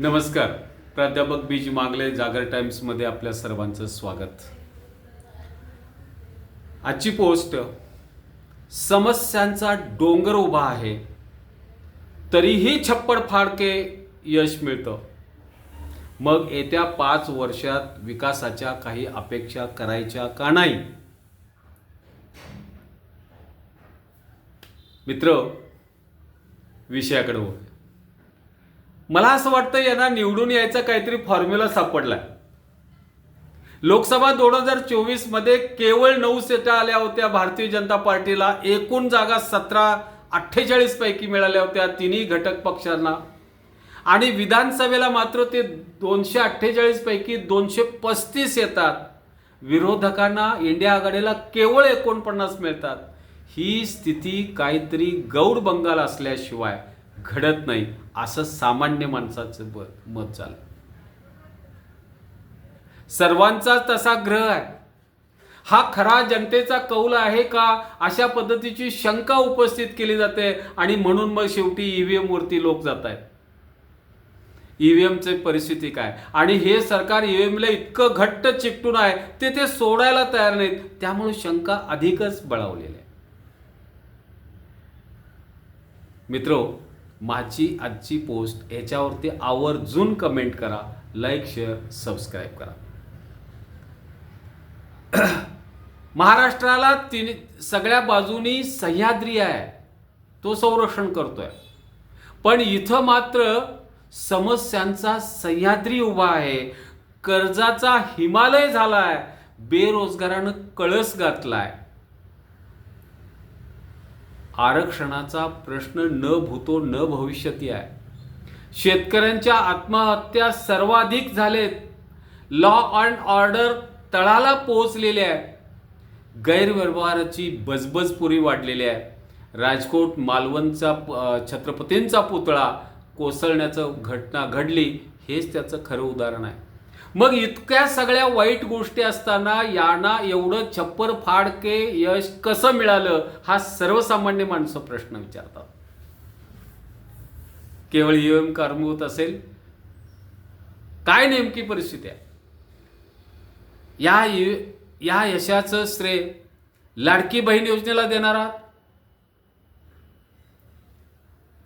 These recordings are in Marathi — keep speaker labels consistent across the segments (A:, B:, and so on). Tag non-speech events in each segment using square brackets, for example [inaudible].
A: नमस्कार. प्राध्यापक बीज मागले जागर टाइम्समध्ये आपल्या सर्वांचं स्वागत. आजची पोस्ट समस्यांचा डोंगर उभा आहे तरीही छप्पड फाडके यश मिळतं. मग येत्या पाच वर्षात विकासाच्या काही अपेक्षा करायच्या का नाही? मित्र विषयाकडे मला असं वाटतं यांना निवडून यायचा काहीतरी फॉर्म्युला सापडला लोकसभा दोन हजार चोवीसमध्ये केवळ नऊ सीटा आल्या होत्या भारतीय जनता पार्टीला. एकूण जागा सतरा अठ्ठेचाळीस पैकी मिळाल्या होत्या तिन्ही घटक पक्षांना. आणि विधानसभेला मात्र ते दोनशे अठ्ठेचाळीस पैकी दोनशे पस्तीस येतात. विरोधकांना इंडिया आघाडीला केवळ एकोणपन्नास मिळतात. ही स्थिती काहीतरी गौड बंगाल असल्याशिवाय. घडत नाही असं सामान्य माणसाचं ब- मत झालं. सर्वांचा तसा ग्रह आहे. हा खरा जनतेचा कौल आहे का? अशा पद्धतीची शंका उपस्थित केली जाते आणि म्हणून मग शेवटी ईव्हीएम वरती लोक जात आहेत. ईव्हीएमची परिस्थिती काय? आणि हे सरकार ईव्हीएमला इतकं घट्ट चिकटून आहे ते ते सोडायला तयार नाहीत. त्यामुळे शंका अधिकच बळावलेली आहे मित्रो माझी आजची पोस्ट याच्यावरती आवर्जून कमेंट करा लाईक शेअर सबस्क्राईब करा. [clears throat] महाराष्ट्राला तिने सगळ्या बाजूनी सह्याद्री आहे. तो संरक्षण करतोय. पण इथं मात्र समस्यांचा सह्याद्री उभा आहे. कर्जाचा हिमालय झालाय. बेरोजगारानं कळस घातलाय आरक्षणाचा प्रश्न न भूतो न भविष्यती आहे. शेतकऱ्यांच्या आत्महत्या सर्वाधिक झालेत. लॉ अँड ऑर्डर तळाला पोहोचलेले आहे गैरव्यवहाराची बजबजपुरी वाढलेली आहे. राजकोट मालवणचा छत्रपतींचा पुतळा कोसळण्याचं घटना घडली हेच त्याचं खरं उदाहरण आहे. मग इतक्या सगळ्या वाईट गोष्टी असताना यांना एवढं छप्पर फाडके यश कसं मिळालं हा सर्वसामान्य माणसं प्रश्न विचारतात. केवळ ईव्हीएम कारणीभूत असेल? काय नेमकी परिस्थिती आहे? या या यशाचं श्रेय लाडकी बहीण योजनेला देणार आहात?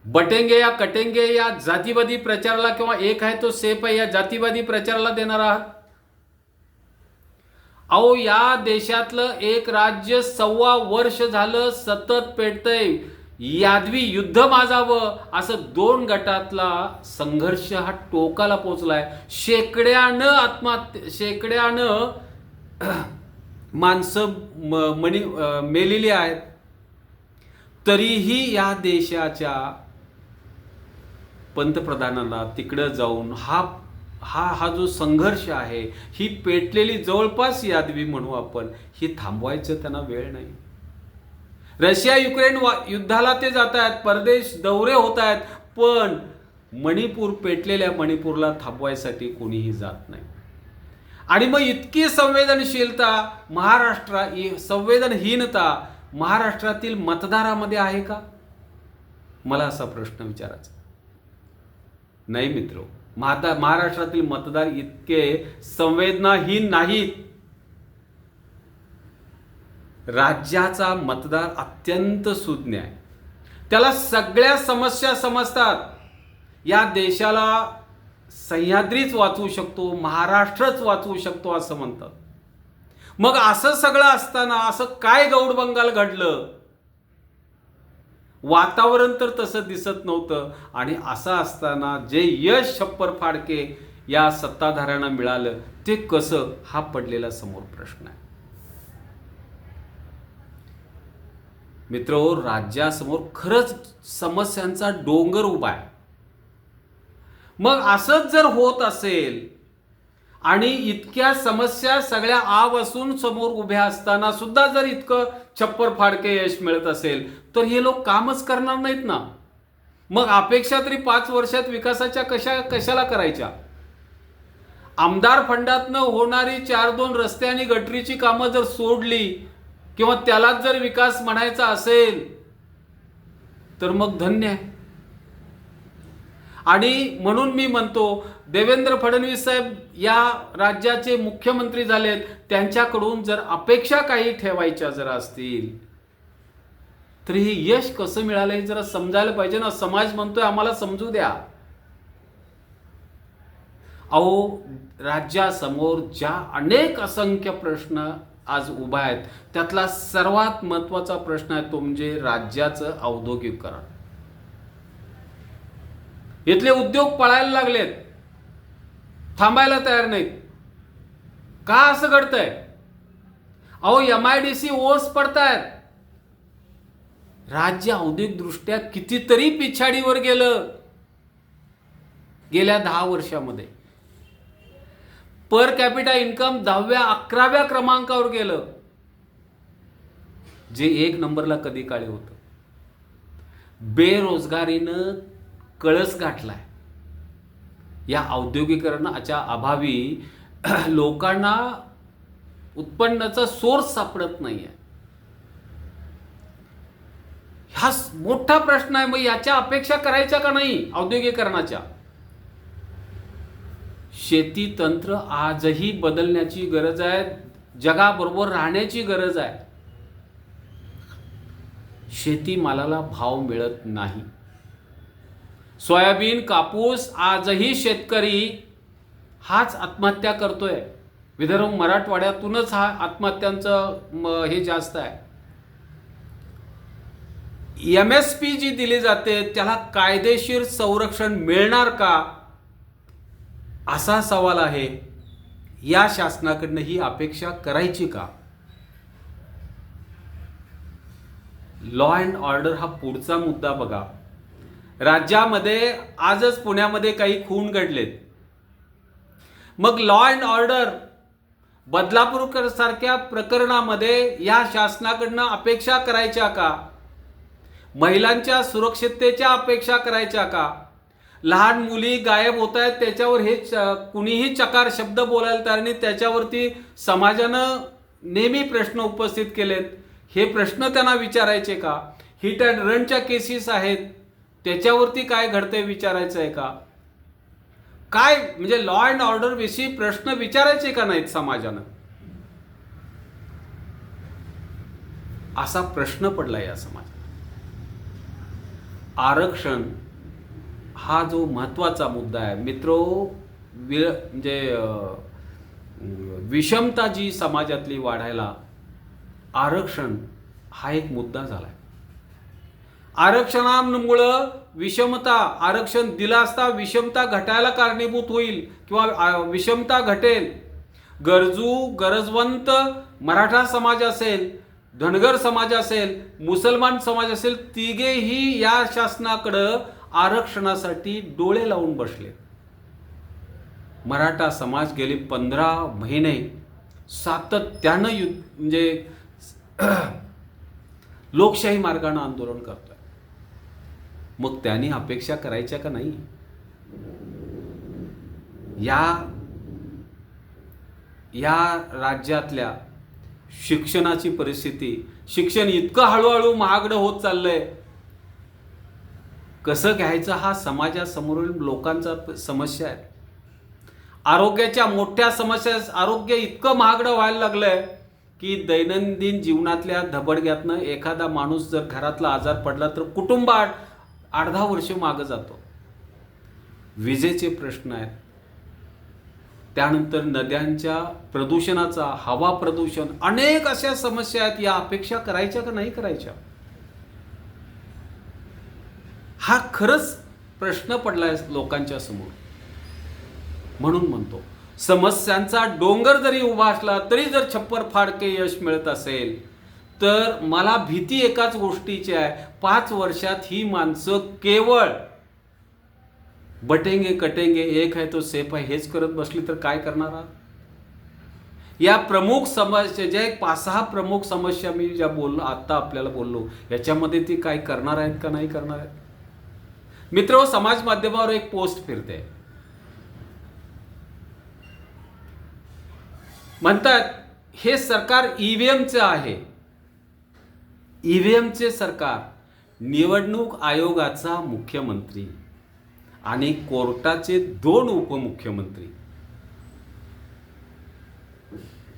A: बटेंगे या कटेंगे या जातीवादी प्रचाराला किंवा एक आहे तो सेफ आहे या जातीवादी प्रचाराला देणार आहात? अहो या देशातलं एक राज्य सव्वा वर्ष झालं सतत पेटतंय. यादवी युद्ध माजावं असं दोन गटातला संघर्ष हा टोकाला पोचलाय. शेकड्यानं आत्महत्या शेकड्यानं [clears throat] माणसं मणी मेलेली आहेत. तरीही या देशाच्या पंतप्रधानाला तिकडं जाऊन हा हा हा जो संघर्ष आहे ही पेटलेली जवळपास यादवी म्हणू आपण ही थांबवायचं त्यांना वेळ नाही. रशिया युक्रेन युद्धाला ते जात आहेत परदेश दौरे होत आहेत पण मणिपूर पेटलेल्या मणिपूरला थांबवायसाठी कोणीही जात नाही. आणि मग इतकी संवेदनशीलता महाराष्ट्रा इ- संवेदनहीनता महाराष्ट्रातील मतदारामध्ये आहे का? मला असा प्रश्न विचारायचा नाही मित्र. माता महाराष्ट्रातील मतदार इतके संवेदनाहीन नाहीत. राज्याचा मतदार अत्यंत सुज्ञ आहे. त्याला सगळ्या समस्या समजतात. या देशाला सह्याद्रीच वाचवू शकतो महाराष्ट्रच वाचवू शकतो असं म्हणतात. मग असं सगळं असताना असं काय गौड बंगाल घडलं? वातावरण तर तसं दिसत नव्हतं. आणि असं असताना जे यश छप्पर फाडके या सत्ताधाऱ्यांना मिळालं ते कसं? हा पडलेला समोर प्रश्न आहे. मित्र राज्यासमोर खरंच समस्यांचा डोंगर उभा आहे. मग असंच जर होत असेल आणि इतक्या समस्या सगळ्या आव असून समोर उभ्या असताना सुद्धा जर इतकं छप्पर फाडके यश मिळत असेल तर हे लोक कामच करणार नाहीत ना. मग अपेक्षा तरी पाच वर्षात विकासाच्या कशा कशाला करायच्या? आमदार फंडातनं होणारी चार दोन रस्ते आणि गटरीची कामं जर सोडली किंवा त्यालाच जर विकास म्हणायचा असेल तर मग धन्य आहे. आणि म्हणून मी म्हणतो देवेंद्र फडणवीस साहेब या राज्याचे मुख्यमंत्री झालेत त्यांच्याकडून जर अपेक्षा काही ठेवायच्या जर असतील तर हे यश कसं मिळालं हे जरा समजायला पाहिजे ना. समाज म्हणतोय आम्हाला समजू द्या. अहो राज्यासमोर ज्या अनेक असंख्य प्रश्न आज उभा आहेत त्यातला सर्वात महत्त्वाचा प्रश्न आहे तो म्हणजे राज्याचं औद्योगिकरण इथले उद्योग पळायला लागलेत. थांबायला तयार नाहीत. का असं घडतंय? अहो एम आय डी सी ओस पडतायत. राज्य औद्योगिकदृष्ट्या कितीतरी पिछाडीवर गेलं. गेल्या दहा वर्षामध्ये. पर कॅपिटा इन्कम दहाव्या अकराव्या क्रमांकावर गेलं. जे एक नंबरला कधी काळी होतं? बेरोजगारीनं कळस गाठलाय. या औद्योगिकरणाच्या अभावी [clears throat] लोकांना उत्पन्नाचा सोर्स सापडत नाहीये. हा मोठा प्रश्न आहे मग याच्या अपेक्षा करायच्या का नाही औद्योगिकरणाच्या शेती तंत्र आजही बदलण्याची गरज आहे जगाबरोबर राहण्याची गरज आहे. शेती मालाला भाव मिळत नाही. सोयाबीन कापूस आजही शेतकरी हाच आत्महत्या करतोय. विदर्भ मराठवाड्यातूनच हा आत्महत्यांचं म- हे जास्त आहे. एम एस पी जी दिली जाते त्याला कायदेशीर संरक्षण मिळणार का? असा सवाल आहे. या शासनाकडनं ही अपेक्षा करायची का? लॉ अँड ऑर्डर हा पुढचा मुद्दा बघा. राज्यामध्ये आजच पुण्यामध्ये काही खून घडलेत. मग लॉ अँड ऑर्डर बदलापूरकर सारख्या प्रकरणामध्ये या शासनाकडनं अपेक्षा करायच्या का? महिलांच्या सुरक्षिततेच्या अपेक्षा करायच्या का? लहान मुली गायब होत आहेत त्याच्यावर हे च- कुणीही चकार शब्द बोलायला तयार नाही त्याच्यावरती समाजानं नेहमी प्रश्न उपस्थित केलेत. हे प्रश्न त्यांना विचारायचे का? हिट अँड रनच्या केसेस आहेत. त्याच्यावरती काय घडतंय विचारायचं आहे का? काय म्हणजे लॉ अँड ऑर्डर विषयी प्रश्न विचारायचे का नाहीत समाजानं? असा प्रश्न पडला या समाजात. आरक्षण हा जो महत्त्वाचा मुद्दा आहे मित्रो वि म्हणजे विषमता जी समाजातली वाढायला आरक्षण हा एक मुद्दा झाला आहे आरक्षणांमुळं विषमता आरक्षण दिलं असता विषमता घटायला कारणीभूत होईल किंवा विषमता घटेल. गरजू गरजवंत मराठा समाज असेल धनगर समाज असेल मुसलमान समाज असेल तिघेही या शासनाकडं आरक्षणासाठी डोळे लावून बसले. मराठा समाज गेले पंधरा महिने सातत्यानं युद्ध म्हणजे [clears throat] लोकशाही मार्गाने आंदोलन करतो मग त्यांनी अपेक्षा करायच्या का नाही? या या राज्यातल्या शिक्षणाची परिस्थिती शिक्षण इतकं हळूहळू महागडं होत चाललंय. कसं घ्यायचं हा समाजासमोरील लोकांचा समस्या आहे. आरोग्याच्या मोठ्या समस्या आरोग्य इतकं महागडं व्हायला लागलंय की दैनंदिन जीवनातल्या धबडग्यातनं एखादा माणूस जर घरातला आजार पडला तर कुटुंबात आठ दहा वर्ष मागं जातो. विजेचे प्रश्न आहेत. त्यानंतर नद्यांच्या प्रदूषणाचा हवा प्रदूषण अनेक अशा समस्या आहेत या अपेक्षा करायच्या का नाही करायच्या? हा खरंच प्रश्न पडलाय लोकांच्या समोर. म्हणून म्हणतो समस्यांचा डोंगर जरी उभा असला तरी जर छप्पर फाडके यश मिळत असेल तर मला भीती एकाच गोष्टीची आहे. पाच वर्षात ही माणसं केवळ बटेंगे कटेंगे एक आहे तो सेफ आहे हेच करत बसली तर काय करणार आहात या प्रमुख समस्या ज्या एक पाच सहा प्रमुख समस्या मी ज्या बोललो आत्ता आपल्याला बोललो याच्यामध्ये ती काय करणार आहेत का नाही करणार आहेत? मित्र हो, समाज माध्यमावर एक पोस्ट फिरते. म्हणतात हे सरकार ईव्हीएमचं आहे. ईव्हीएमचे सरकार निवडणूक आयोगाचा मुख्यमंत्री आणि कोर्टाचे दोन उपमुख्यमंत्री.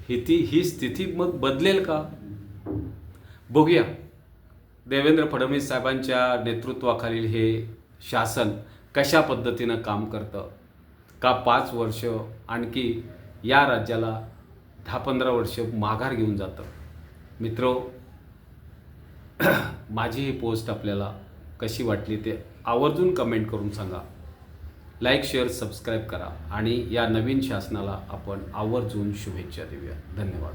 A: ही ती ही स्थिती मग बदलेल का? बघूया. देवेंद्र फडणवीस साहेबांच्या नेतृत्वाखालील हे शासन कशा पद्धतीनं काम करतं? का पाच वर्ष आणखी या राज्याला दहा पंधरा वर्ष माघार घेऊन जातं? मित्रो [clears throat] माझी ही पोस्ट आपल्याला कशी वाटली ते आवर्जून कमेंट करून सांगा. लाईक शेअर सबस्क्राईब करा आणि या नवीन शासनाला आपण आवर्जून शुभेच्छा देऊया. धन्यवाद.